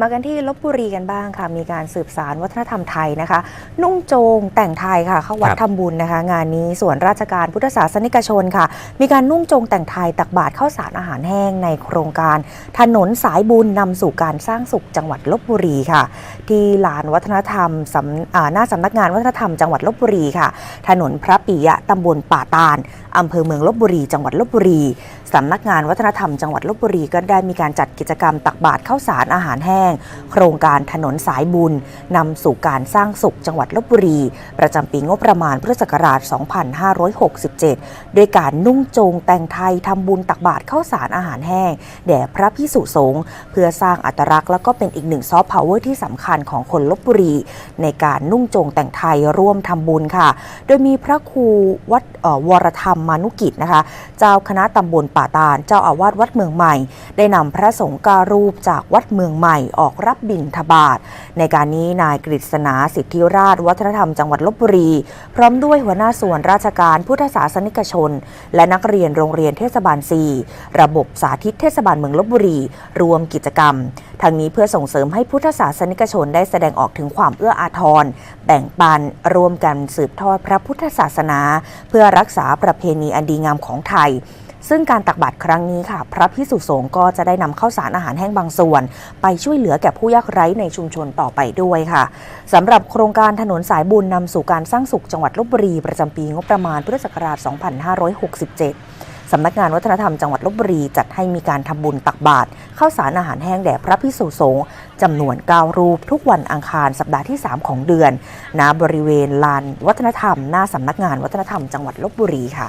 มากันที่ลบบุรีกันบ้างค่ะ มีการสืบสารวัฒนธรรมไทยนะคะ นุ่งโจงแต่งไทยค่ะ เข้าวัดครับทำบุญนะคะ งานนี้ส่วนราชการพุทธศาสนิกชนค่ะ มีการนุ่งโจงแต่งไทยตักบาตรข้าวสารอาหารแห้งในโครงการ ถนนสายบุญนำสู่การสร้างสุขจังหวัดลบบุรีค่ะ ที่ลานวัฒนธรรมสำอ่าหน้าสำนักงานวัฒนธรรมจังหวัดลบบุรีค่ะ ถนนพระปิยะตำบลป่าตาลอำเภอเมืองลบบุรี จังหวัดลบบุรี สำนักงานวัฒนธรรมจังหวัดลบบุรีก็ได้มีการจัดกิจกรรมตักบาตรข้าวสารอาหารแห้ง โครงการถนนสายบุญนำสู่การสร้างสุขจังหวัดลบบุรี ประจำปีงบประมาณพุทธศักราช 2567 ด้วยการนุ่งโจงแต่งไทยทำบุญตักบาตรข้าวสารอาหารแห้ง แด่พระพิสุสงฆ์เพื่อสร้างอัตลักษณ์แล้วก็เป็นอีกหนึ่งซอฟต์พาวเวอร์ที่สำคัญของคนลบบุรี ในการนุ่งโจงแต่งไทยร่วมทำบุญค่ะ โดยมีพระครูวัดวรธรรมมานุกิจนะคะ เจ้าคณะตำบลป่าตาลเจ้าอาวาสวัดเมืองใหม่ ได้นำพระสงฆ์การูปจากวัดเมืองใหม่ออกรับบิณฑบาต ในการนี้นายกฤษณาสิทธิราช วัฒนธรรมจังหวัดลบบุรี พร้อมด้วยหัวหน้าส่วนราชการพุทธศาสนิกชน และนักเรียนโรงเรียนเทศบาล 4 ระบบสาธิตเทศบาลเมืองลบบุรี รวมกิจกรรมทางนี้เพื่อส่งเสริมให้พุทธศาสนิกชนได้แสดงออกถึงความเอื้ออาทร แบ่งปันรวมกันสืบทอดพระพุทธศาสนา เพื่อรักษาประเพณีอันดีงามของไทย ซึ่งการตักบาตรครั้งนี้ค่ะ พระพิสุสงฆ์ก็จะได้นำข้าวสารอาหารแห้งบางส่วน ไปช่วยเหลือแก่ผู้ยากไร้ในชุมชนต่อไปด้วยค่ะสำหรับโครงการถนนสายบุญนำสู่การสร้างสุขจังหวัดลบบุรีประจำปีงบประมาณพุทธศักราช 2567สำนักงานวัฒนธรรมจังหวัดลบบุรีจัดให้มีการทำบุญตักบาตรข้าวสารอาหารแห้งแด่พระพิสุสงฆ์จำนวน 9 รูป ทุกวันอังคารสัปดาห์ที่ 3 ของเดือน ณบริเวณลานวัฒนธรรม หน้าสำนักงานวัฒนธรรมจังหวัดลบบุรีค่ะ